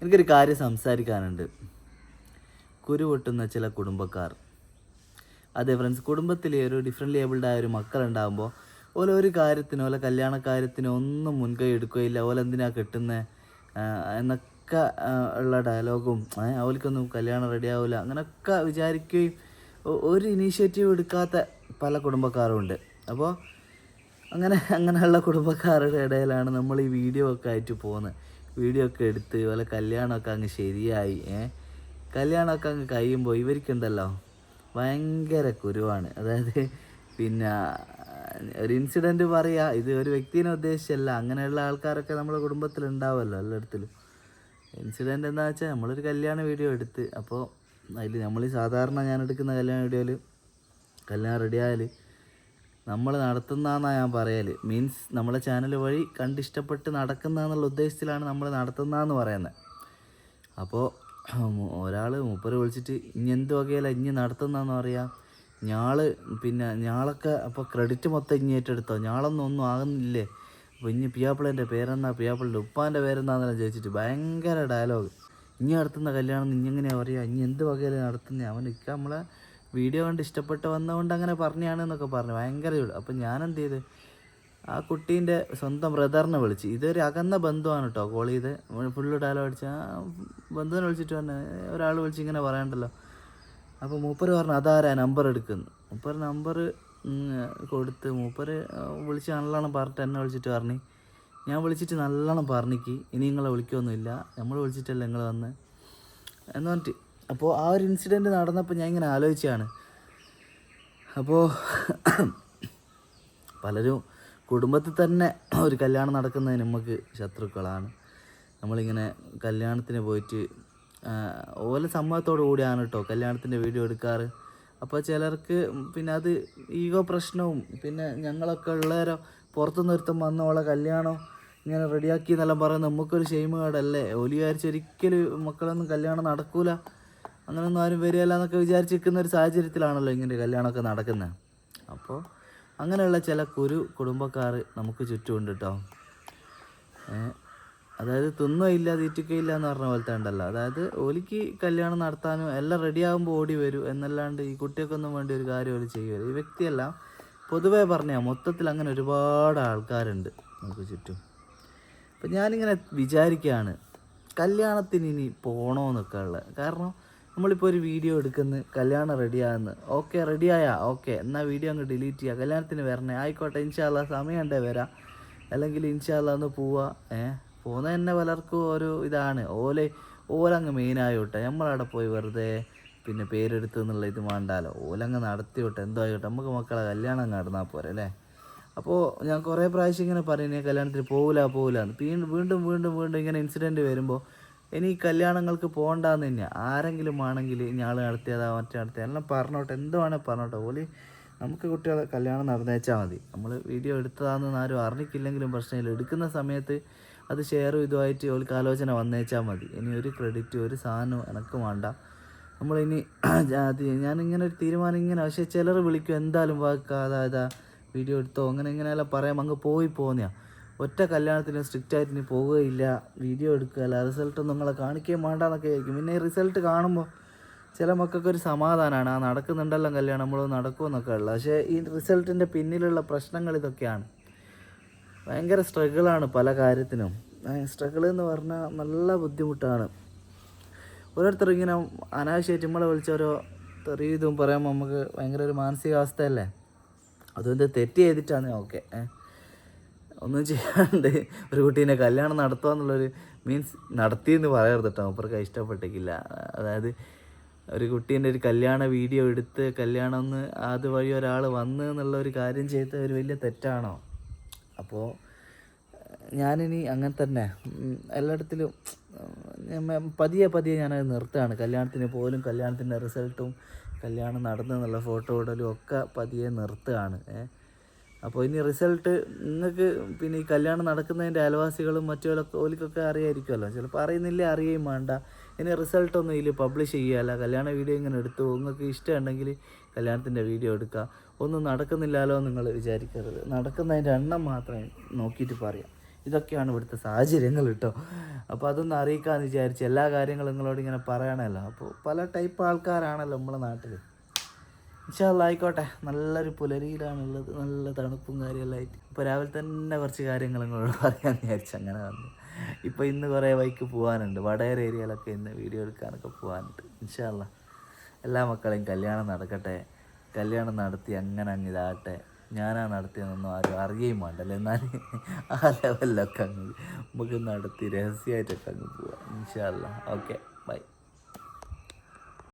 എനിക്കൊരു കാര്യം സംസാരിക്കാനുണ്ട്. കുരു ചില കുടുംബക്കാർ. അതെ ഫ്രണ്ട്സ് കുടുംബത്തിലെ ഒരു ഡിഫറെന്റ് ലേബിൾഡായ ആയ ഒരു മക്കളുണ്ടാകുമ്പോൾ ഓല ഒരു കാര്യത്തിനോ ഓല കല്യാണ കാര്യത്തിനോ ഒന്നും മുൻകൈ എടുക്കുകയില്ല. ഓല എന്തിനാ കെട്ടുന്നത് എന്നൊക്കെ ഉള്ള ഡയലോഗും അവൾക്കൊന്നും കല്യാണം റെഡി ആവില്ല അങ്ങനെയൊക്കെ വിചാരിക്കുകയും ഒരു ഇനീഷ്യേറ്റീവ് എടുക്കാത്ത പല കുടുംബക്കാരും ഉണ്ട്. അപ്പോൾ അങ്ങനെ അങ്ങനെയുള്ള കുടുംബക്കാരുടെ ഇടയിലാണ് നമ്മൾ ഈ വീഡിയോ ഒക്കെ ആയിട്ട് പോകുന്നത്. വീഡിയോ ഒക്കെ എടുത്ത് വല്ല കല്യാണമൊക്കെ അങ്ങ് ശരിയായി ഏ? കല്യാണമൊക്കെ അങ്ങ് കഴിയുമ്പോൾ ഇവർക്കുണ്ടല്ലോ ഭയങ്കര കുരുവാണ്. അതായത് പിന്നെ ഒരു ഇൻസിഡന്റ് പറയുക ഇത് ഒരു വ്യക്തിനെ ഉദ്ദേശിച്ചല്ല അങ്ങനെയുള്ള ആൾക്കാരൊക്കെ നമ്മുടെ കുടുംബത്തിൽ ഉണ്ടാവുമല്ലോ എല്ലായിടത്തിലും. ഇൻസിഡന്റ് എന്താ വെച്ചാൽ നമ്മളൊരു കല്യാണ വീഡിയോ എടുത്ത് അപ്പോൾ അതിൽ നമ്മൾ സാധാരണ ഞാൻ എടുക്കുന്ന കല്യാണ വീഡിയോയിൽ കല്യാണം റെഡിയായാൽ നമ്മൾ നടത്തുന്നതെന്നാണ് ഞാൻ പറയൽ മീൻസ് നമ്മളെ ചാനൽ വഴി കണ്ടിഷ്ടപ്പെട്ട് നടക്കുന്നതെന്നുള്ള ഉദ്ദേശത്തിലാണ് നമ്മൾ നടത്തുന്നതെന്ന് പറയുന്നത് അപ്പോൾ ഒരാൾ മൂപ്പര് വിളിച്ചിട്ട് ഇനി എന്ത് വകയില്ല ഇനി നടത്തുന്നതെന്ന് പറയാം? ഞാൾ പിന്നെ ഞാളൊക്കെ അപ്പോൾ ക്രെഡിറ്റ് മൊത്തം ഇനി ഏറ്റെടുത്തോ? ഞാളൊന്നും ഒന്നും ആകുന്നില്ലേ? അപ്പോൾ ഇനി പിയാപ്പിളേന്റെ പേരെന്നാ പിയാപ്പിളിന്റെ ഉപ്പാന്റെ പേരെന്നാന്നെല്ലാം ചോദിച്ചിട്ട് ഭയങ്കര ഡയലോഗ് ഇനി നടത്തുന്ന കല്യാണം ഇനി എങ്ങനെയാണ് പറയുക ഇനി എന്ത് വകയിൽ നടത്തുന്നത് അവൻ ഇക്ക നമ്മളെ വീഡിയോ കണ്ട് ഇഷ്ടപ്പെട്ട് വന്നതുകൊണ്ട് അങ്ങനെ പറഞ്ഞാണ് എന്നൊക്കെ പറഞ്ഞു. ഭയങ്കര ചൂട് അപ്പം ഞാൻ എന്ത് ചെയ്ത്? ആ കുട്ടീന്റെ സ്വന്തം ബ്രദറിനെ വിളിച്ച്. ഇതൊരു അകന്ന ബന്ധുവാണ് കേട്ടോ കോൾ ചെയ്ത് ഫുള്ള് ഡയലോഗ് അടിച്ച്. ആ ബന്ധുവിനെ വിളിച്ചിട്ട് പറഞ്ഞു ഒരാൾ വിളിച്ച് ഇങ്ങനെ പറയണ്ടല്ലോ. അപ്പോൾ മൂപ്പർ പറഞ്ഞു അതാരാ? നമ്പർ എടുക്കുന്നു. മൂപ്പർ നമ്പർ കൊടുത്ത് മൂപ്പർ വിളിച്ച് നല്ലോണം പറഞ്ഞിട്ട് എന്നെ വിളിച്ചിട്ട് പറഞ്ഞു. ഞാൻ വിളിച്ചിട്ട് നല്ലോണം പറഞ്ഞിക്ക്. ഇനി നിങ്ങളെ വിളിക്കൊന്നുമില്ല. നമ്മൾ വിളിച്ചിട്ടല്ല നിങ്ങൾ വന്ന്? എന്ന് പറഞ്ഞിട്ട് അപ്പോൾ ആ ഒരു ഇൻസിഡന്റ് നടന്നപ്പോൾ ഞാൻ ഇങ്ങനെ ആലോചിച്ചാണ്. അപ്പോൾ പലരും കുടുംബത്തിൽ തന്നെ ഒരു കല്യാണം നടക്കുന്നതിന് നമുക്ക് ശത്രുക്കളാണ്. നമ്മളിങ്ങനെ കല്യാണത്തിന് പോയിട്ട് ഓല സമ്മതത്തോടു കൂടിയാണ് കേട്ടോ കല്യാണത്തിന്റെ വീഡിയോ എടുക്കാറ്. അപ്പോൾ ചിലർക്ക് പിന്നെ അത് ഈഗോ പ്രശ്നവും പിന്നെ ഞങ്ങളൊക്കെ ഉള്ളവരോ പുറത്തു നിർത്തും വന്ന ഓളെ കല്യാണം ഇങ്ങനെ റെഡിയാക്കി എന്നെല്ലാം പറയുന്നത് നമുക്കൊരു ഷെയിം കാർഡല്ലേ ഓലി വിചാരിച്ച് ഒരിക്കലും മക്കളൊന്നും കല്യാണം നടക്കൂല. അങ്ങനെയൊന്നും ആരും വരികയില്ല എന്നൊക്കെ വിചാരിച്ചിരിക്കുന്ന ഒരു സാഹചര്യത്തിലാണല്ലോ ഇങ്ങനെ കല്യാണമൊക്കെ നടക്കുന്നത് അപ്പോൾ അങ്ങനെയുള്ള ചില കുരു കുടുംബക്കാർ നമുക്ക് ചുറ്റുമുണ്ട് കേട്ടോ അതായത് തിന്നുകയില്ല തീറ്റിക്കയില്ല എന്ന് പറഞ്ഞ പോലത്തെ ഉണ്ടല്ലോ. അതായത് ഓലിക്ക് കല്യാണം നടത്താനും എല്ലാം റെഡി ആകുമ്പോൾ ഓടി വരും എന്നല്ലാണ്ട് ഈ കുട്ടിയൊക്കൊന്നും വേണ്ടി ഒരു കാര്യം ഓൽ ചെയ്യുമല്ലോ ഈ വ്യക്തിയെല്ലാം പൊതുവേ പറഞ്ഞാൽ മൊത്തത്തിൽ അങ്ങനെ ഒരുപാട് ആൾക്കാരുണ്ട് നമുക്ക് ചുറ്റും. അപ്പം ഞാനിങ്ങനെ വിചാരിക്കുകയാണ് കല്യാണത്തിന് ഇനി പോകണമെന്നൊക്കെ ഉള്ളത്. കാരണം നമ്മളിപ്പോൾ ഒരു വീഡിയോ എടുക്കുന്നു കല്യാണം റെഡിയാകുന്നു ഓക്കെ റെഡിയായാ ഓക്കെ എന്നാൽ വീഡിയോ അങ്ങ് ഡിലീറ്റ് ചെയ്യുക കല്യാണത്തിന് വരണേ. ആയിക്കോട്ടെ ഇൻഷാല്ല സമയം ഉണ്ടേ വരാം. അല്ലെങ്കിൽ ഇൻഷാല്ല ഒന്ന് പോവുക ഏ? പോകുന്ന തന്നെ പലർക്കും ഒരു ഇതാണ്. ഓലെ ഓലങ്ങ് മെയിനായോട്ടെ നമ്മളവിടെ പോയി വെറുതെ പിന്നെ പേരെടുത്തു എന്നുള്ള ഇത് വേണ്ടാലോ. ഓലങ്ങ് നടത്തിയോട്ടെ എന്തോ ആയിക്കോട്ടെ നമുക്ക് മക്കളെ കല്യാണം നടന്നാൽ പോരെ അല്ലേ? അപ്പോൾ ഞാൻ കുറേ പ്രാവശ്യം ഇങ്ങനെ പറയുന്നത് കല്യാണത്തിന് പോകില്ല പോകില്ല വീണ്ടും വീണ്ടും വീണ്ടും ഇങ്ങനെ ഇൻസിഡന്റ് വരുമ്പോൾ ഇനി ഈ കല്യാണങ്ങൾക്ക് പോകണ്ടെന്ന് തന്നെ ആരെങ്കിലും ആണെങ്കിൽ ഞാൾ നടത്തിയതാ മറ്റേ നടത്തിയ. എല്ലാം പറഞ്ഞോട്ടെ എന്ത് വേണേൽ പറഞ്ഞോട്ടെ. ഓൽ നമുക്ക് കുട്ടികളെ കല്യാണം നടന്നേച്ചാൽ മതി. നമ്മൾ വീഡിയോ എടുത്തതാണെന്ന് ആരും അറിഞ്ഞിട്ടില്ലെങ്കിലും പ്രശ്നമില്ല. എടുക്കുന്ന സമയത്ത് അത് ഷെയർ ഇതുമായിട്ട് ഓൾക്ക് ആലോചന വന്നേച്ചാൽ മതി. ഇനി ഒരു ക്രെഡിറ്റ് ഒരു സാധനവും എനക്ക് വേണ്ട. നമ്മളിനി ഞാനിങ്ങനെ ഒരു തീരുമാനം ഇങ്ങനെ പക്ഷേ ചിലർ വിളിക്കും എന്തായാലും വാക്കാതാ വീഡിയോ എടുത്തോ അങ്ങനെ ഇങ്ങനെയെല്ലാം പറയാം. അങ്ങ് പോയി പോന്നെയാ. ഒറ്റ കല്യാണത്തിന് സ്ട്രിക്റ്റ് ആയിട്ട് ഇനി പോവുകയില്ല. വീഡിയോ എടുക്കുക അല്ല റിസൾട്ട് നിങ്ങളെ കാണിക്കുകയും വേണ്ട എന്നൊക്കെ ആയിരിക്കും. പിന്നെ ഈ റിസൾട്ട് കാണുമ്പോൾ ചില മക്കൾക്ക് ഒരു സമാധാനമാണ് ആ നടക്കുന്നുണ്ടല്ലോ കല്യാണം നമ്മൾ നടക്കുമെന്നൊക്കെ ഉള്ളത് പക്ഷേ ഈ റിസൾട്ടിന്റെ പിന്നിലുള്ള പ്രശ്നങ്ങൾ ഇതൊക്കെയാണ്. ഭയങ്കര സ്ട്രഗിളാണ് പല കാര്യത്തിനും. സ്ട്രഗിൾ എന്ന് പറഞ്ഞാൽ നല്ല ബുദ്ധിമുട്ടാണ്. ഓരോരുത്തർ ഇങ്ങനെ അനാവശ്യമായിട്ട് നമ്മളെ വിളിച്ചോരോ തെറി ഇതും പറയുമ്പോൾ നമുക്ക് ഭയങ്കര ഒരു മാനസികാവസ്ഥയല്ലേ? അതുകൊണ്ട് തെറ്റ് ചെയ്തിട്ടാണ് ഓക്കെ ഒന്നും ചെയ്യാണ്ട് ഒരു കുട്ടീനെ കല്യാണം നടത്തുക എന്നുള്ളൊരു മീൻസ് നടത്തിയെന്ന് പറയരുത് കേട്ടോ. അപ്പുറക്ക് ഇഷ്ടപ്പെട്ടിട്ടില്ല. അതായത് ഒരു കുട്ടീന്റെ ഒരു കല്യാണ വീഡിയോ എടുത്ത് കല്യാണം ഒന്ന് അതുവഴി ഒരാൾ വന്ന് എന്നുള്ള ഒരു കാര്യം ചെയ്ത ഒരു വലിയ തെറ്റാണോ? അപ്പോൾ ഞാനിനി അങ്ങനെ തന്നെ എല്ലായിടത്തിലും പതിയെ പതിയെ ഞാനത് നിർത്തുകയാണ്. കല്യാണത്തിന് പോലും കല്യാണത്തിന്റെ റിസൾട്ടും കല്യാണം നടന്നെന്നുള്ള ഫോട്ടോ ഇടലും ഒക്കെ പതിയെ നിർത്തുകയാണ്. ഏ അപ്പോൾ ഇനി റിസൾട്ട് നിങ്ങൾക്ക് പിന്നെ ഈ കല്യാണം നടക്കുന്നതിന്റെ അയൽവാസികളും മറ്റുള്ളൊക്കെ ഓലിക്കൊക്കെ അറിയായിരിക്കുമല്ലോ. ചിലപ്പോൾ അറിയുന്നില്ല? അറിയുകയും വേണ്ട. ഇനി റിസൾട്ടൊന്നും ഇതിൽ പബ്ലിഷ് ചെയ്യുകയല്ല കല്യാണ വീഡിയോ ഇങ്ങനെ എടുത്തു. നിങ്ങൾക്ക് ഇഷ്ടമുണ്ടെങ്കിൽ കല്യാണത്തിന്റെ വീഡിയോ എടുക്കുക. ഒന്നും നടക്കുന്നില്ലല്ലോ നിങ്ങൾ വിചാരിക്കരുത്. നടക്കുന്നതിന്റെ എണ്ണം മാത്രമേ നോക്കിയിട്ട് പറയാം. ഇതൊക്കെയാണ് ഇവിടുത്തെ സാഹചര്യങ്ങൾ കേട്ടോ. അപ്പോൾ അതൊന്ന് അറിയിക്കാമെന്ന് വിചാരിച്ച് എല്ലാ കാര്യങ്ങളും നിങ്ങളോട് ഇങ്ങനെ പറയണമല്ലോ. അപ്പോൾ പല ടൈപ്പ് ആൾക്കാരാണല്ലോ നമ്മളെ നാട്ടിൽ ഇൻഷാല്ല ആയിക്കോട്ടെ നല്ലൊരു പുലരിയിലാണുള്ളത്. നല്ല തണുപ്പും കാര്യമെല്ലാം ആയിട്ട്. ഇപ്പോൾ രാവിലെ തന്നെ കുറച്ച് കാര്യങ്ങൾ നിങ്ങളോട് പറയാമെന്ന് വിചാരിച്ചു അങ്ങനെ വന്നു. ഇപ്പോൾ ഇന്ന് കുറേ ബൈക്ക് പോകാനുണ്ട് വടകര ഏരിയയിലൊക്കെ ഇന്ന് വീഡിയോ എടുക്കാനൊക്കെ പോകാനുണ്ട് ഇൻഷാല്ല എല്ലാ മക്കളെയും കല്യാണം നടക്കട്ടെ. കല്യാണം നടത്തി അങ്ങനെ അങ്ങ് ഇതാകട്ടെ. ഞാനാ നടത്തിയതെന്നൊന്നും ആരും അറിയുകയും വേണ്ടല്ലോ. എന്നാൽ ആ ലെവലിലൊക്കെ അങ്ങ് നമുക്ക് നടത്തി രഹസ്യമായിട്ടൊക്കെ അങ്ങ് പോവാം. ഇൻഷാല്ല ഓക്കെ.